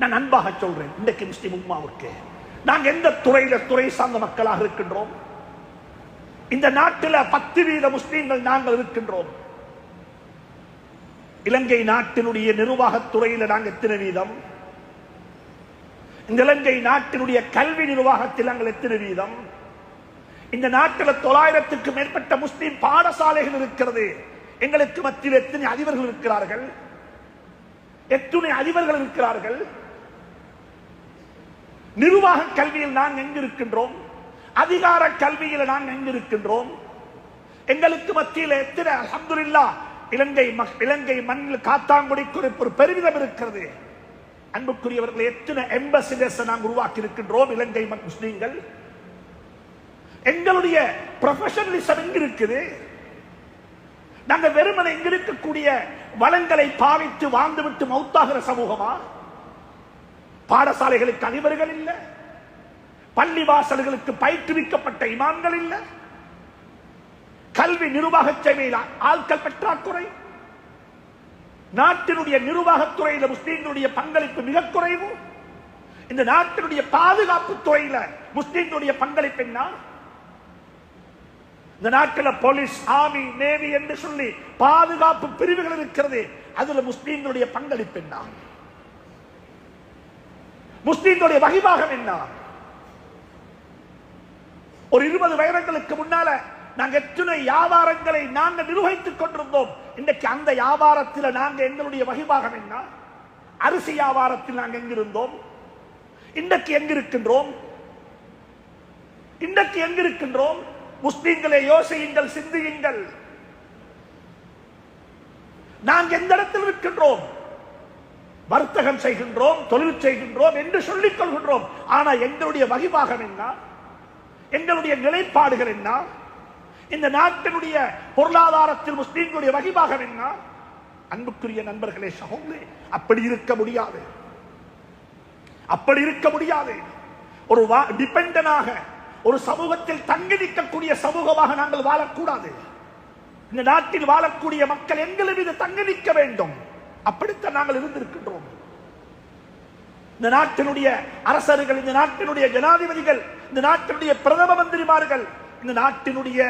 நான் அன்பாக சொல்றேன். இன்றைக்கு முஸ்லிம் உம்மாவுக்கு. நாங்கள் எந்த துறையில துறை சார்ந்த மக்களாக இருக்கின்றோம்? இந்த நாட்டில் பத்து வீத முஸ்லீம்கள் நாங்கள் இருக்கின்றோம். இலங்கை நாட்டினுடைய நிர்வாகத்துறையில் நாங்கள் எத்தனை வீதம்? இந்த இலங்கை நாட்டினுடைய கல்வி நிர்வாகத்தில் நாங்கள் எத்தனை வீதம்? இந்த நாட்டில் தொள்ளாயிரத்துக்கு மேற்பட்ட முஸ்லிம் பாடசாலைகள் இருக்கிறது. எங்களுக்கு மத்தியில் எத்தனை அதிபர்கள் இருக்கிறார்கள்? எத்தனை அதிபர்கள் இருக்கிறார்கள்? நிர்வாக கல்வியில் நாங்கள் எங்கு இருக்கின்றோம்? அதிகார கல்வியில் நாங்கள் எங்கு இருக்கின்றோம்? எங்களுக்கு மத்தியில் எத்தனை அலமதுல்லா இலங்கை இலங்கை மண்ணில் காத்தாங்குடி குறிப்பு ஒரு பெருமிதம் இருக்கிறது. அன்புக்குரியவர்கள் எத்தனை எம்பசிடர்ஸ் நாங்கள் உருவாக்கி இருக்கின்றோம் இலங்கை முஸ்லீம்கள்? எங்களுடைய ப்ரொஃபஷனலிசம் எங்க இருக்குது? நாங்கள் வெறுமனை இங்க இருக்கக்கூடிய வளங்களை பாவித்து வாழ்ந்துவிட்டு மௌத்தாகிற சமூகமா? பாடசாலைகளுக்கு அதிபர்கள் இல்லை. பள்ளி வாசல்களுக்கு பயிற்றுவிக்கப்பட்ட இமான்கள் இல்லை. கல்வி நிர்வாக சேவையில் ஆட்கள் பற்றாக்குறை. நாட்டினுடைய நிர்வாகத்துறையில் முஸ்லீம்களுடைய பங்களிப்பு மிக குறைவு. இந்த நாட்டினுடைய பாதுகாப்பு துறையில முஸ்லீம்களுடைய பங்களிப்பு என்ன? இந்த நாட்டில் போலீஸ் ஆர்மி நேவி என்று சொல்லி பாதுகாப்பு பிரிவுகள் இருக்கிறது. அதுல முஸ்லீம்களுடைய பங்களிப்பு என்ன? முஸ்லீம்களுடைய வகிபாகம் என்ன? ஒரு இருபது வருடங்களுக்கு முன்னால நாங்க எத்தனை வியாபாரங்களை நாங்கள் நிர்வகித்துக் கொண்டிருந்தோம். இன்றைக்கு அந்த வியாபாரத்தில் நாங்க எங்களுடைய வகிபாகம் என்ன? அரிசி வியாபாரத்தில் நாங்க எங்கிருந்தோம்? இன்றைக்கு எங்கிருக்கின்றோம்? இன்றைக்கு எங்கிருக்கின்றோம்? முஸ்லீம்களை யோசியுங்கள் சிந்தியுங்கள். நாங்கள் எந்த இடத்தில் இருக்கின்றோம்? வர்த்தகம் செய்கின்றோம் தொழில் செய்கின்றோம் என்று சொல்லிக் கொள்கின்றோம். ஆனா எங்களுடைய வகிபாகம் என்ன? எங்களுடைய நிலைப்பாடுகள் என்ன? இந்த நாட்டினுடைய பொருளாதாரத்தில் முஸ்லீம்களுடைய வகிபாகம் என்ன? அன்புக்குரிய நண்பர்களே சகோதரே அப்படி இருக்க முடியாது. அப்படி இருக்க முடியாது. ஒரு டிபெண்டனாக ஒரு சமூகத்தில் தங்கி நிற்கக்கூடிய சமூகமாக நாங்கள் வாழக்கூடாது. இந்த நாட்டில் வாழக்கூடிய மக்கள் எங்கள் மீது தங்கி நிற்க வேண்டும். அப்படி அப்படித்தான் நாங்கள் இருந்திருக்கின்றோம். இந்த நாட்டினுடைய அரசர்கள் இந்த நாட்டினுடைய ஜனாதிபதிகள் இந்த நாட்டினுடைய பிரதம மந்திரிமார்கள் இந்த நாட்டினுடைய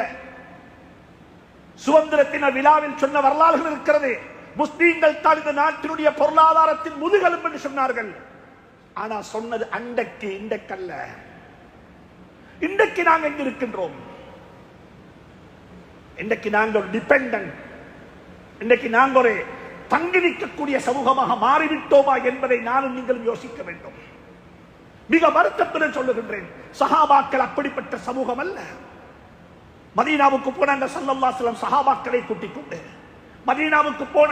சுதந்திரத்தின விழாவில் சொன்ன வரலாறுகள் இருக்கிறது. முஸ்லீம்கள் தான் இந்த நாட்டினுடைய பொருளாதாரத்தின் முதுகெலும்பு என்று சொன்னார்கள். ஆனா சொன்னது அண்டைக்கு இன்றைக்கல்ல. இன்றைக்கு நாங்கள் எங்க இருக்கின்றோம் இன்றைக்கு நாங்கள் ஒரு டிபெண்டன்ட் இன்றைக்கு நாங்கள் ஒரு தங்கி நிற்கக்கூடிய சமூகமாக மாறிவிட்டோமா என்பதை நானும் நீங்களும் யோசிக்க வேண்டும். மிக வருத்தத்துடன் சொல்லுகின்றேன் சஹாபாக்கள் அப்படிப்பட்ட சமூகம் அல்ல. மதீனாவுக்கு போனாங்க சல்லல்லா செல்லம் சஹாபாக்களை கூட்டிக் கொண்டு மதீனாவுக்கு போன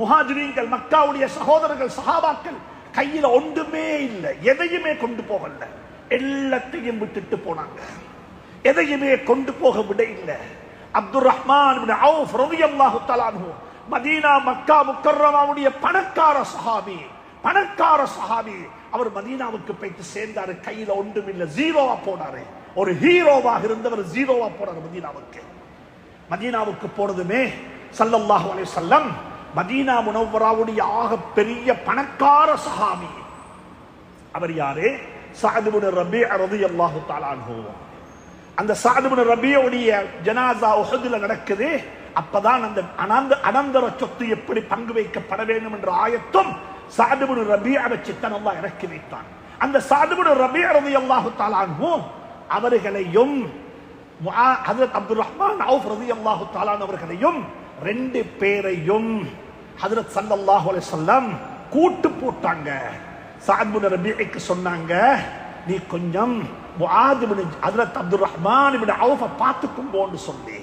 முஹாஜிரீன்கள் மக்காவுடைய சகோதரர்கள் சஹாபாக்கள் கையில ஒன்றுமே இல்லை. எதையுமே கொண்டு போகல. எல்லாத்தையும் விட்டுட்டு போனாங்க. எதையுமே கொண்டு போக விட இல்லை. அப்துல் ரஹ்மான் அவுஃப் ரலியல்லாஹு தஆலா அன்ஹு மதீனா மக்கா முக்கர்ரமாவுடைய பணக்கார சஹாபி பணக்கார சஹாபி. அவர் மதீனாவுக்கு போயிட்டு சேர்ந்தாரு. கையில ஒன்றும் இல்ல. ஜீரோவா போனாரு. ஒரு ஹீரோவாக இருந்தவர் ஜீரோவா போனார் மதீனாவுக்கு. மதீனாவுக்கு போனதுமே சல்லல்லாஹு அலைஹி வஸல்லம் மதீனா முனவ்வராவுடைய ஆக பெரிய பணக்கார சஹாபி. அவர் யாரு? சஅத் ரபி ரபீ ரலியல்லாஹு தஆலா அந்த சாதுபுன ரபியோடைய ஜனாசா உஹதுல நடக்குது. அப்பதான் அந்த அனந்த அனந்தர சொத்து எப்படி பங்கு வைக்கப்பட வேண்டும் என்ற ஆயத்தும் சாதுபுடு ரபி வச்சு தான் இறக்கி வைத்தான். அந்த சாதுபுடு ரபியா ரதி அல்லாஹு தாலாகவும் அவர்களையும் ஹசரத் அப்துல் ரஹ்மான் அவுஃப் ரதி அல்லாஹு தாலான் அவர்களையும் ரெண்டு பேரையும் ஹசரத் சல்லாஹு அலைஹி கூட்டு போட்டாங்க. சாத் ரபிக்கு சொன்னாங்க நீ கொஞ்சம் முஆத் இப்னு ஹஜரத் அப்துல் ரஹ்மான் இப்னு அவுஃப பார்த்துக்கும் போன்னு சொல்லி.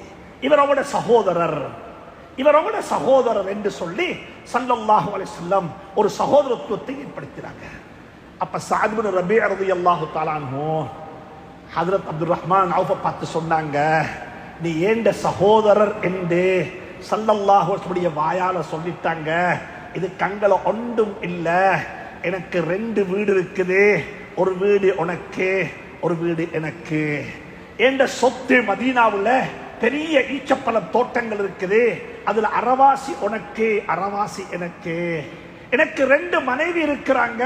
இவர் அவங்களோட சகோதரர். இவர் அவங்களோட சகோதரர் என்று சொல்லி ஸல்லல்லாஹு அலைஹி வஸல்லம் ஒரு சகோதரத்துவத்தை ஏற்படுத்தினாங்க. அப்ப சாத் ரபி ரபீ அல்லாஹு தாலானோ ஹதரத் அப்துல் ரஹ்மான் அவுஃப பார்த்து சொன்னாங்க நீ ஏண்ட சகோதரர் என்று சல்லல்லாஹுடைய வாயால சொல்லிட்டாங்க. இது கங்களை ஒன்றும் இல்லை. எனக்கு ரெண்டு வீடு இருக்குது. ஒரு வீடு உனக்கு ஒரு வீடு எனக்கு. என்ற சொத்து மதீனாவுல பெரிய ஈச்சப்பழம் தோட்டங்கள் இருக்குது. அதுல அறவாசி உனக்கு அறவாசி எனக்கு. எனக்கு ரெண்டு மனைவி இருக்கிறாங்க.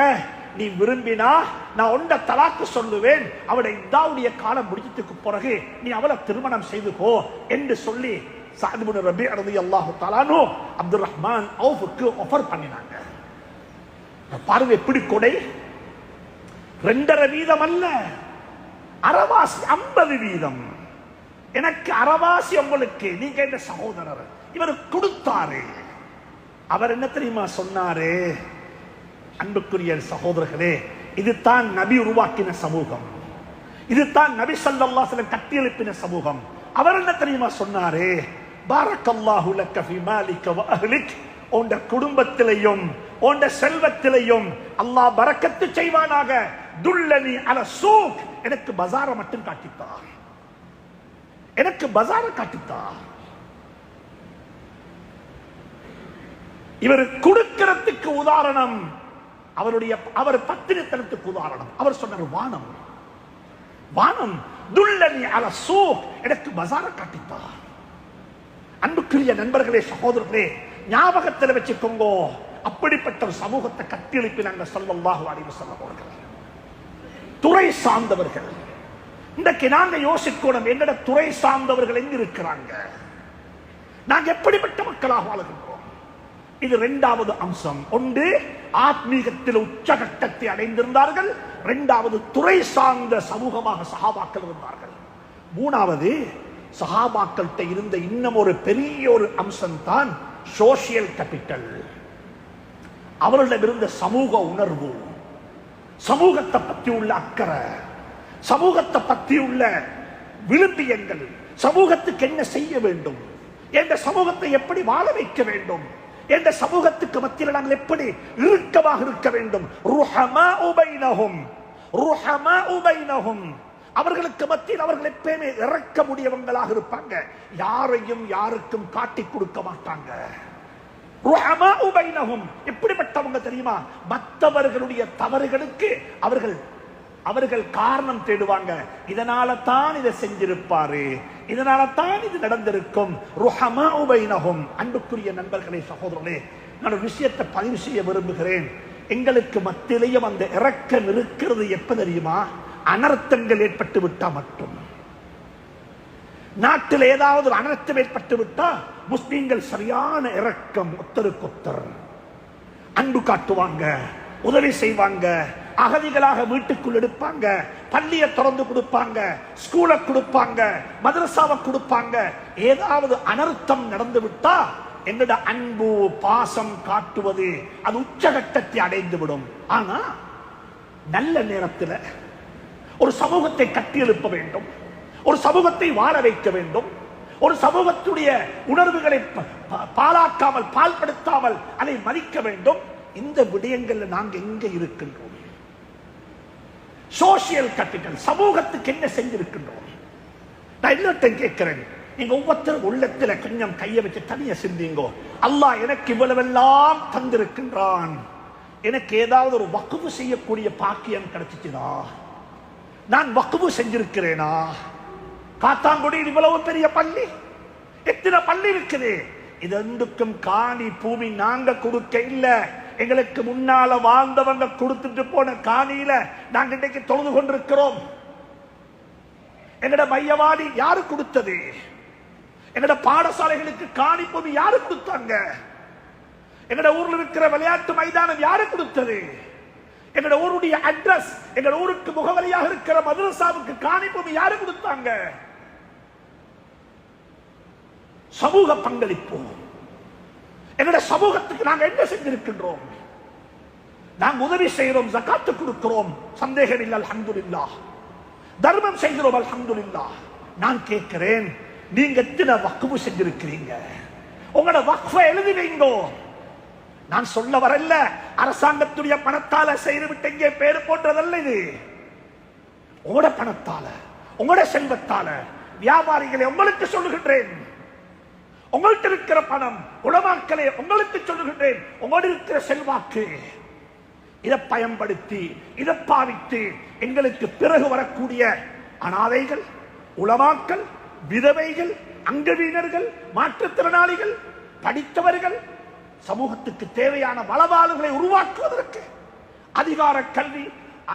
நீ விரும்பினா நான் உண்ட தலாக்கு சொல்லுவேன். அவளை இதாவுடைய காலம் முடிஞ்சதுக்கு பிறகு நீ அவளை திருமணம் செய்துக்கோ என்று சொல்லி சாதிபுன் ரபி அலி அல்லாஹு தலானோ அப்துல் ரஹ்மான் அவுஃபுக்கு ஆஃபர் பண்ணினாங்க. பார்வை எப்படி கொடை. ரெண்டரை வீதம் அல்ல. அறவாசி ஐம்பது வீதம். எனக்கு அறவாசி உங்களுக்கு. நீங்க இந்த சகோதரர். இவர் கொடுத்தாரு. அவர் என்ன தெரியுமா சொன்னாரு? அன்புக்குரிய சகோதரர்களே இதுதான் நபி உருவாக்கின சமூகம். இதுதான் நபி ஸல்லல்லாஹு அலைஹி கட்டியெழுப்பின சமூகம். அவர் என்ன தெரியுமா சொன்னாரு? பாரக்கல்லாஹு லக்க ஃபி வ அஹ்லிக். உண்ட குடும்பத்திலையும் உண்ட செல்வத்திலையும் அல்லாஹ் பரக்கத்து செய்வானாக. துல்லனி அல சூக் எனக்கு பஜார மட்டும் காட்டித்தார். எனக்கு பஜார காட்டித்தா இவர் கொடுக்கிறதுக்கு உதாரணம் அவருடைய அவர் பத்திரத்தனத்துக்கு உதாரணம். அவர் சொன்னார் வானம் வானம் துல்லனி அல சூக் எனக்கு பஜார காட்டித்தா அன்புக்குரிய நண்பர்களே சகோதரர்களே ஞாபகத்தில் வச்சுக்கோங்கோ அப்படிப்பட்ட ஒரு சமூகத்தை கட்டியெழுப்பினாங்க சொல்லல்லாஹு அலைஹி வஸல்லம் அவர்கள். துறை சார்ந்தவர்கள். இன்றைக்கு நாங்க யோசிக்கணும் எங்கட துறை சார்ந்தவர்கள் எங்க இருக்கிறாங்க நாங்க எப்படிப்பட்ட மக்களாக வாழ்கின்றோம்? இது இரண்டாவது அம்சம். ஒன்று ஆத்மீகத்தில் உச்சகட்டத்தை அடைந்திருந்தார்கள். இரண்டாவது துறை சார்ந்த சமூகமாக சகாபாக்கள் இருந்தார்கள். மூணாவது சகாபாக்கள்கிட்ட இருந்த இன்னும் ஒரு பெரிய ஒரு அம்சம் தான் சோசியல் கேபிட்டல் அவர்களிடம் இருந்த சமூக உணர்வு. சமூகத்தை பற்றி உள்ள அக்கறை. சமூகத்தை பத்தி உள்ள விழும்பியங்கள் சமூகத்துக்கு என்ன செய்ய வேண்டும்? என்ற சமூகத்தை எப்படி வாழ வைக்க வேண்டும்? என்ற சமூகத்துக்கு மத்தியில் நாங்கள் எப்படி இறுக்கமாக இருக்க வேண்டும்? ருஹமா உபைனகும் ருஹமா உபைனகும் அவர்களுக்கு மத்தியில் அவர்கள் எப்பயுமே இறக்க முடியவங்களாக இருப்பாங்க. யாரையும் யாருக்கும் காட்டி கொடுக்க மாட்டாங்க. ருஹமா எப்படிப்பட்டவங்க தெரியுமா? மற்றவர்களுடைய தவறுகளுக்கு அவர்கள் அவர்கள் காரணம் தேடுவாங்க. இதனால தான் இதை செஞ்சிருப்பாரு. இதனால தான் இது நடந்திருக்கும். ருஹமா உபைனகும் அன்புக்குரிய நண்பர்களே சகோதரர்களே நான் ஒரு விஷயத்தை பதிவு செய்ய விரும்புகிறேன். எங்களுக்கு மத்தியிலையும் அந்த இறக்கம் இருக்கிறது எப்ப தெரியுமா? அனர்த்தங்கள் ஏற்பட்டு விட்டா மட்டும். நாட்டில் ஏதாவது ஒரு அனர்த்தம் ஏற்பட்டு விட்டா முஸ்லீம்கள் சரியான இரக்கம் ஒத்தருக்கொத்தர் அன்பு காட்டுவாங்க உதவி செய்வாங்க அகதிகளாக வீட்டுக்குள் எடுப்பாங்க. பள்ளியை திறந்து கொடுப்பாங்க. ஸ்கூலை கொடுப்பாங்க. மதரசாவை கொடுப்பாங்க. ஏதாவது அனர்த்தம் நடந்து விட்டா என்னோட அன்பு பாசம் காட்டுவது அது உச்சகட்டத்தை அடைந்து விடும் ஆனா நல்ல நேரத்தில் ஒரு சமூகத்தை கட்டியெழுப்ப வேண்டும். ஒரு சமூகத்தை வாழ வைக்க வேண்டும். ஒரு சமூகத்துடைய உணர்வுகளை ப- ப- பாலாக்காமல் பால்படுத்தாமல் அதை மதிக்க வேண்டும். இந்த விடயங்கள்ல நாங்க எங்க இருக்கின்றோம்? சோசியல் கேபிட்டல் சமூகத்துக்கு என்ன செஞ்சிருக்கின்றோம்? நான் இன்னொருத்தன் கேட்கிறேன். நீங்க ஒவ்வொருத்தரும் உள்ளத்துல கொஞ்சம் கையை வச்சு தனிய சிந்திங்கோ. அல்லாஹ் எனக்கு இவ்வளவெல்லாம் தந்திருக்கின்றான். எனக்கு ஏதாவது ஒரு வக்குவு செய்யக்கூடிய பாக்கியம் கிடைச்சிச்சுதா நான் வக்குவு செஞ்சிருக்கிறேனா? காத்தாங்குடியில் இவ்வளவு பெரிய பள்ளி? எத்தனை பள்ளி இருக்குது? இது ரெண்டுக்கும் காணி பூமி நாங்க கொடுக்க இல்லை. எங்களுக்கு முன்னால வாழ்ந்தவங்க கொடுத்துட்டு போன காணியில நாங்க இன்னைக்கு தொழுது கொண்டிருக்கிறோம். எங்கட மையவாடி யாரு கொடுத்தது? எங்கட பாடசாலைகளுக்கு காணி யாரு கொடுத்தாங்க? எங்கட ஊர்ல இருக்கிற விளையாட்டு மைதானம் யாரு கொடுத்தது? எங்கட ஊருடைய அட்ரஸ் எங்க ஊருக்கு முகவரியாக இருக்கிற மதுரசாவுக்கு காணி யாரு கொடுத்தாங்க? சமூக பங்களிப்பு எங்கட சமூகத்துக்கு நாங்க என்ன செஞ்சிருக்கின்றோம் நாங்க உதவி செய்கிறோம் ஜக்காத்து கொடுக்கிறோம். சந்தேகம் இல்லை அல்ஹம்துலில்லாஹ் தர்மம் செய்கிறோம் அல்ஹம்துலில்லாஹ் நான் கேட்கிறேன் நீங்க எத்தனை வக்குவு செஞ்சிருக்கிறீங்க? உங்களோட வக்ஃபை எழுதி வைங்கோ நான் சொல்ல வரல அரசாங்கத்துடைய பணத்தால செய்து விட்டு இங்கே பேரு போன்றதல்ல இது. உங்களோட பணத்தால உங்களோட செல்வத்தால வியாபாரிகளை உங்களுக்கு சொல்லுகின்றேன். உங்கள்கிட்ட இருக்கிற பணம் உளமாக்களை உங்களுக்கு சொல்லுகின்றேன். உங்களோட இருக்கிற செல்வாக்கு. இதை பயன்படுத்தி இதை பாவித்து எங்களுக்கு பிறகு வரக்கூடிய அனாதைகள் உளமாக்கல் விதவைகள் அங்கவீனர்கள் மாற்றுத்திறனாளிகள் படித்தவர்கள் சமூகத்துக்கு தேவையான வளவாளுகளை உருவாக்குவதற்கு அதிகார கல்வி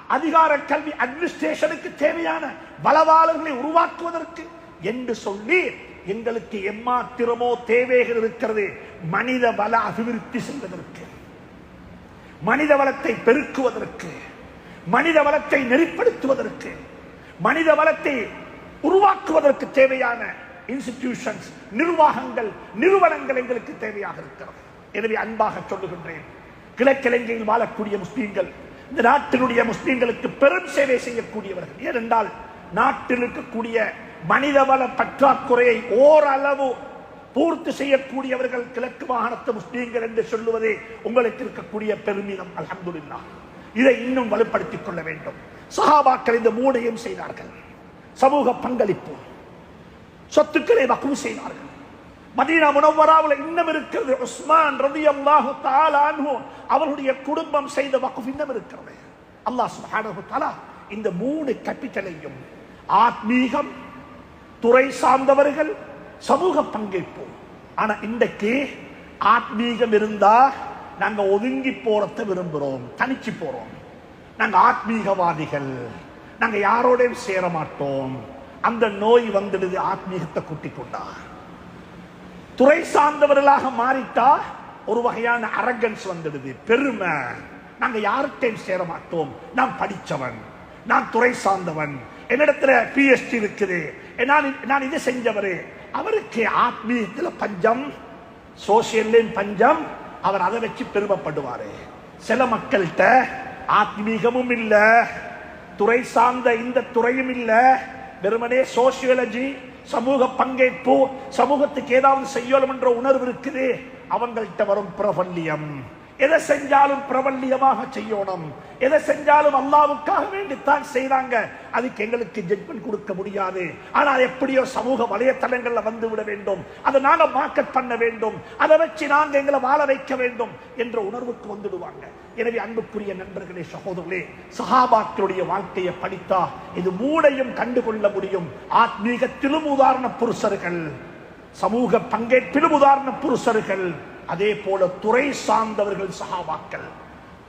அதிகார கல்வி அட்மினிஸ்ட்ரேஷனுக்கு தேவையான வளவாளர்களை உருவாக்குவதற்கு என்று சொல்லி எங்களுக்கு எம்மாத்திரமோ தேவைகள் இருக்கிறது மனித வள அபிவிருத்தி செய்வதற்கு மனித வளத்தை பெருக்குவதற்கு மனித வளத்தை நெறிப்படுத்துவதற்கு மனித வளத்தை உருவாக்குவதற்கு தேவையான இன்ஸ்டிடியூஷன்ஸ் நிர்வாகங்கள் நிறுவனங்கள் எங்களுக்கு தேவையாக இருக்கிறது. எனவே அன்பாக சொல்லுகின்றேன். கிழக்கிழங்கையில் வாழக்கூடிய முஸ்லீம்கள் இந்த நாட்டினுடைய முஸ்லீம்களுக்கு பெரும் சேவை செய்யக்கூடியவர்கள். ஏனென்றால் நாட்டில் இருக்கக்கூடிய மனிதவள பற்றாக்குறையை ஓரளவு பூர்த்தி செய்யக்கூடியவர்கள் கிழக்கு மாகாணத்து முஸ்லீம்கள் என்று சொல்லுவதே உங்களுக்கு இருக்கக்கூடிய பெருமிதம் அல்ஹம்துலில்லாஹ் இதை இன்னும் வலுப்படுத்திக் கொள்ள வேண்டும். சஹாபாக்கள் இந்த மூடையும் செய்தார்கள். சமூக பங்களிப்பு சொத்துக்களை வக்கும் செய்தார்கள். மதீனா முனவராவில் இன்னும் இருக்கிறது. உஸ்மான் ரலியல்லாஹு அல்லாஹு தாலானு அவர்களுடைய குடும்பம் செய்த வக்ஃப் இன்னும் இருக்கிறது. அல்லாஹ் சுப்ஹானஹு தஆலா இந்த மூணு கேபிட்டலையும் ஆத்மீகம் துறை சார்ந்தவர்கள் சமூக பங்கேற்பு ஆனா இன்றைக்கு ஆத்மீகம் இருந்தா நாங்க ஒதுங்கி போறத விரும்புறோம் தனிச்சு போறோம். நாங்க ஆத்மீகவாதிகள் நாங்க யாரோடையும் சேர மாட்டோம். அந்த நோய் வந்துடுது ஆத்மீகத்தை கூட்டி கொண்டா. துறை சார்ந்தவர்களாக மாறிட்டா ஒரு வகையான அரகன்ஸ் வந்துடுது பெருமை. நாங்க யார்கிட்டையும் சேர மாட்டோம். நான் படிச்சவன் நான் துறை சார்ந்தவன். என்னிடத்துல பிஎஸ்டி இருக்குது. நான் நான் இது செஞ்சவர். அவருக்கு ஆத்மீகத்தில் பஞ்சம் சோசியல்லையும் பஞ்சம் அவர் அதை வச்சு பெருமைப்படுவார். சில மக்கள்கிட்ட ஆத்மீகமும் இல்லை துறை சார்ந்த இந்த துறையும் இல்லை வெறுமனே சோசியாலஜி சமூக பங்கேற்பு சமூகத்துக்கு ஏதாவது செய்யணும் என்ற உணர்வு இருக்குது. அவங்கள்ட்ட வரும் பிரபல்யம். எதை செஞ்சாலும் பிரபல்யமாக செய்யணும். எதை செஞ்சாலும் அல்லாவுக்காக வேண்டித்தான் செய்றாங்க. அதுக்கு எங்களுக்கு ஜட்மெண்ட் கொடுக்க முடியாது. ஆனால் எப்படியோ சமூக வலைத்தளங்கள்ல வந்து விட வேண்டும். அதை நாங்க மார்க்கெட் பண்ண வேண்டும். அதை வச்சு நாங்க எங்களை வாழ வைக்க வேண்டும் என்ற உணர்வுக்கு வந்துடுவாங்க. எனவே அன்புக்குரிய நண்பர்களே சகோதரர்களே சஹாபாக்களுடைய வாழ்க்கையை படித்தா இது மூளையும் கண்டுகொள்ள முடியும். ஆத்மீகத்திலும் உதாரண புருஷர்கள் சமூக பங்கேற்பிலும் உதாரண புருஷர்கள் அதே போல துறை சார்ந்தவர்கள் சகாபாக்கள்.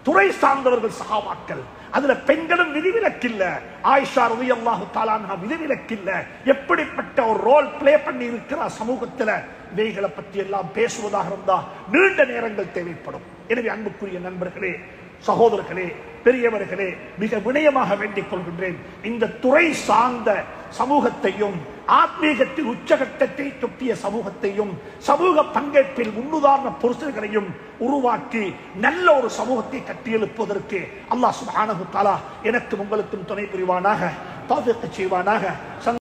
துறை சார்ந்தவர்கள் சகாபாக்கள். அதுல பெண்களும் விதிவிலக்கில்ல. ஆயிஷா ரவி அல்லாஹு தாலான்ஹா விதிவிலக்கில்ல. எப்படிப்பட்ட ஒரு ரோல் பிளே பண்ணி இருக்கிறார் சமூகத்துல? இவைகளை பற்றி எல்லாம் பேசுவதாக இருந்தா நீண்ட நேரங்கள் தேவைப்படும். எனவே அன்புக்குரிய நண்பர்களே சகோதரர்களே பெரியவர்களே மிக வினயமாக வேண்டிக் கொள்கின்றேன். இந்த துறை சார்ந்த சமூகத்தையும் ஆத்மீகத்தில் உச்சகட்டத்தை தொட்டிய சமூகத்தையும் சமூக பங்கேற்பில் முன்னுதாரண புருஷர்களையும் உருவாக்கி நல்ல ஒரு சமூகத்தை கட்டியெழுப்புவதற்கு அல்லாஹ் சுப்ஹானஹு தஆலா எனக்கும் உங்களுக்கும் துணை புரிவானாக தௌஃபீக் செய்வானாக.